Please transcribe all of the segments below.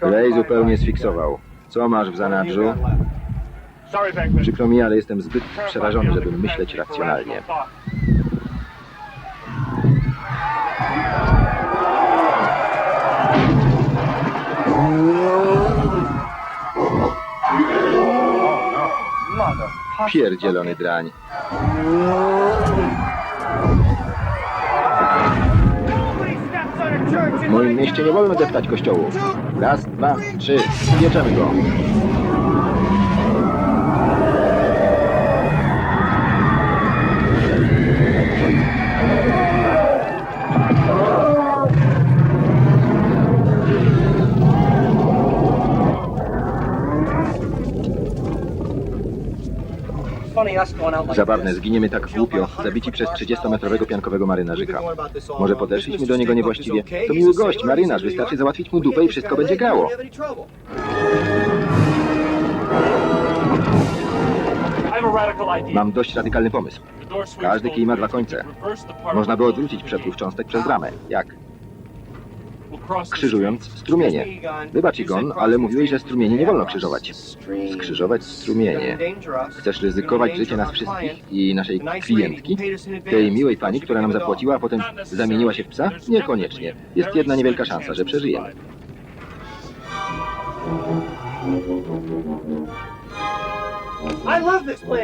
Ray zupełnie sfiksował. Co masz w zanadrzu? Przykro mi, ale jestem zbyt przerażony, żeby myśleć racjonalnie. Pierdzielony drań. W moim mieście nie wolno deptać kościołów. Raz, dwa, trzy. Bierzemy go. Zabawne, zginiemy tak głupio, zabici przez 30-metrowego piankowego marynarzyka. Może podeszliśmy do niego niewłaściwie. To miły gość, marynarz, wystarczy załatwić mu dupę i wszystko będzie grało. Mam dość radykalny pomysł. Każdy kij ma dwa końce. Można by odwrócić przepływ cząstek przez bramę. Jak? Krzyżując strumienie. Wybacz Igon, ale mówiłeś, że strumienie nie wolno krzyżować. Skrzyżować strumienie. Chcesz ryzykować życie nas wszystkich i naszej klientki? Tej miłej pani, która nam zapłaciła, a potem zamieniła się w psa? Niekoniecznie. Jest jedna niewielka szansa, że przeżyjemy.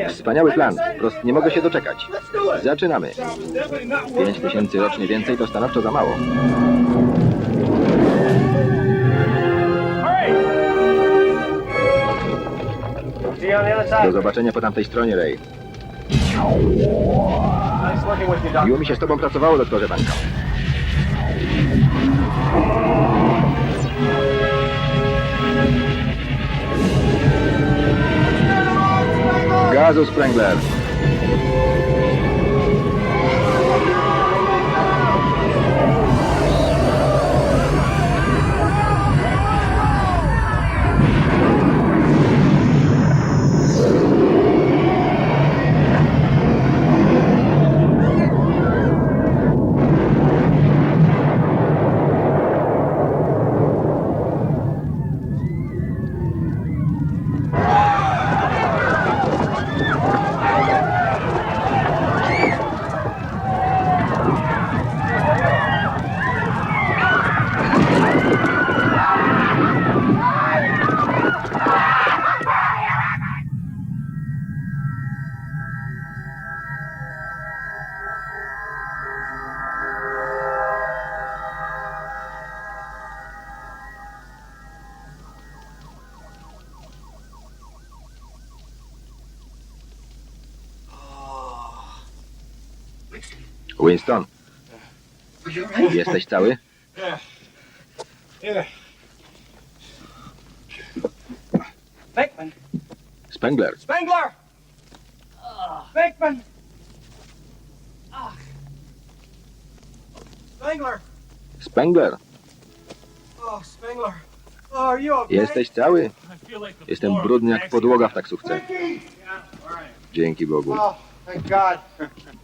Wspaniały plan. Prost nie mogę się doczekać. Zaczynamy. Pięć tysięcy rocznie więcej to stanowczo za mało. Do zobaczenia po tamtej stronie, Ray. Miło mi się z tobą pracowało, doktorze Banka. Gazu, Sprengler. Winston, jesteś cały? Beckman! Spengler, Spengler! Beckman! Ach. Spengler! Spengler, Oh, Spengler! Oh, are you okay? jesteś cały? Jestem brudny jak podłoga w taksówce. Dzięki Bogu. Oh, thank God.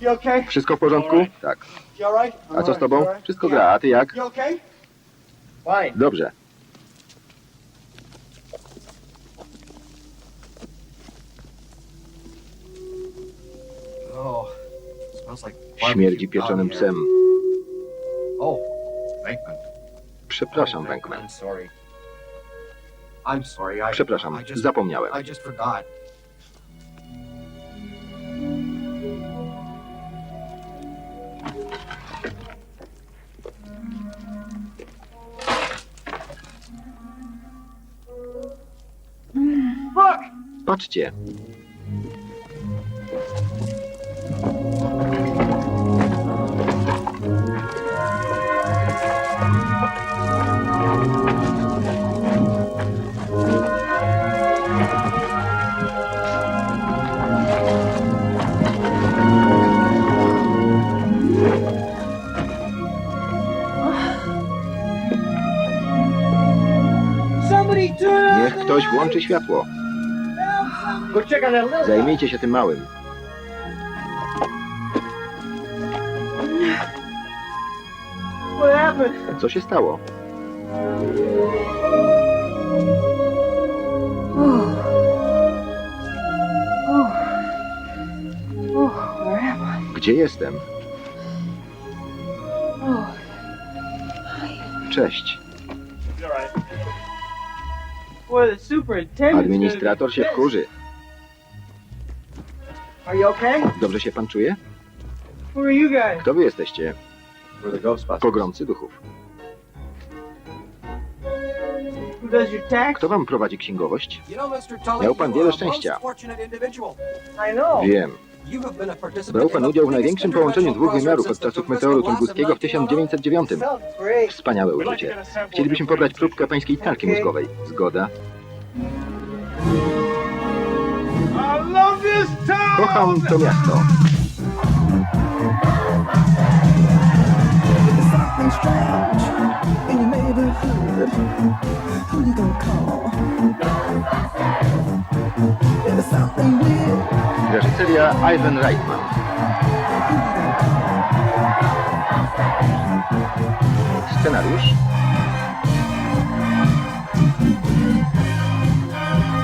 You okay? Wszystko w porządku? Tak. You alright? A co z tobą? Wszystko gra, a ty jak? You okay? Fine. Dobrze. Oh, smells like Śmierdzi pieczonym psem. Oh, Beckman. Przepraszam, Venkman. I'm sorry. I'm sorry. I, Przepraszam, zapomniałem. I just forgot. Patrzcie. Ktoś włączy światło. Zajmijcie się tym małym. Co się stało? Gdzie jestem? Cześć. Administrator się wkurzy. Are you okay? Dobrze się pan czuje? Who are you guys? Kto wy jesteście? Pogromcy duchów. Who does your tax? Kto wam prowadzi księgowość? Miał pan wiele szczęścia. I know. Wiem. Brał pan udział w największym połączeniu dwóch wymiarów od czasów meteoru tunguskiego w 1909. Sounds great. Wspaniałe uczucie. Chcielibyśmy pobrać próbkę pańskiej tkanki mózgowej. Zgoda. Kocham to miasto. Who you gonna call? There's something weird. Reżyseria Ivan Reitman. Scenariusz.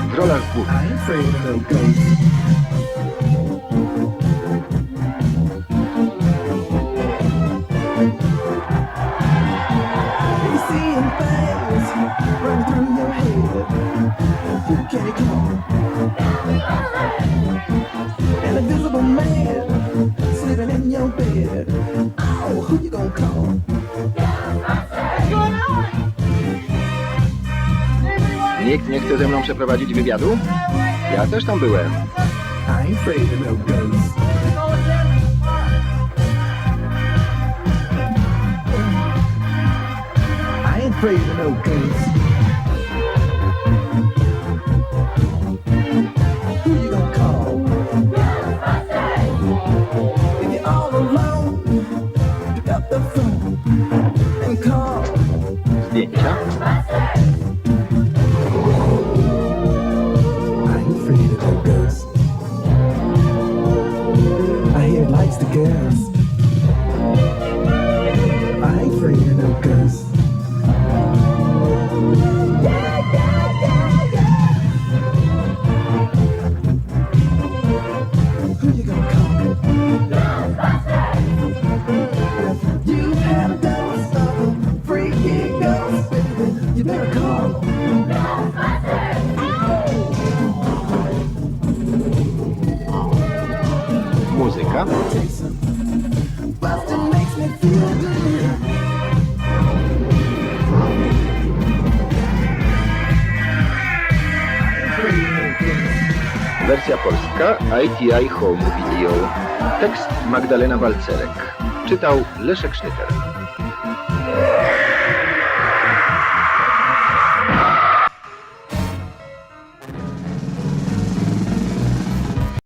W rolach głównych I ain't afraid Nikt nie chce ze mną przeprowadzić wywiadu? Ja też tam byłem. I afraid of no ghosts. Muzyka. Wersja polska ITI Home Video. Tekst Magdalena Balcerek. Czytał Leszek Sznyter.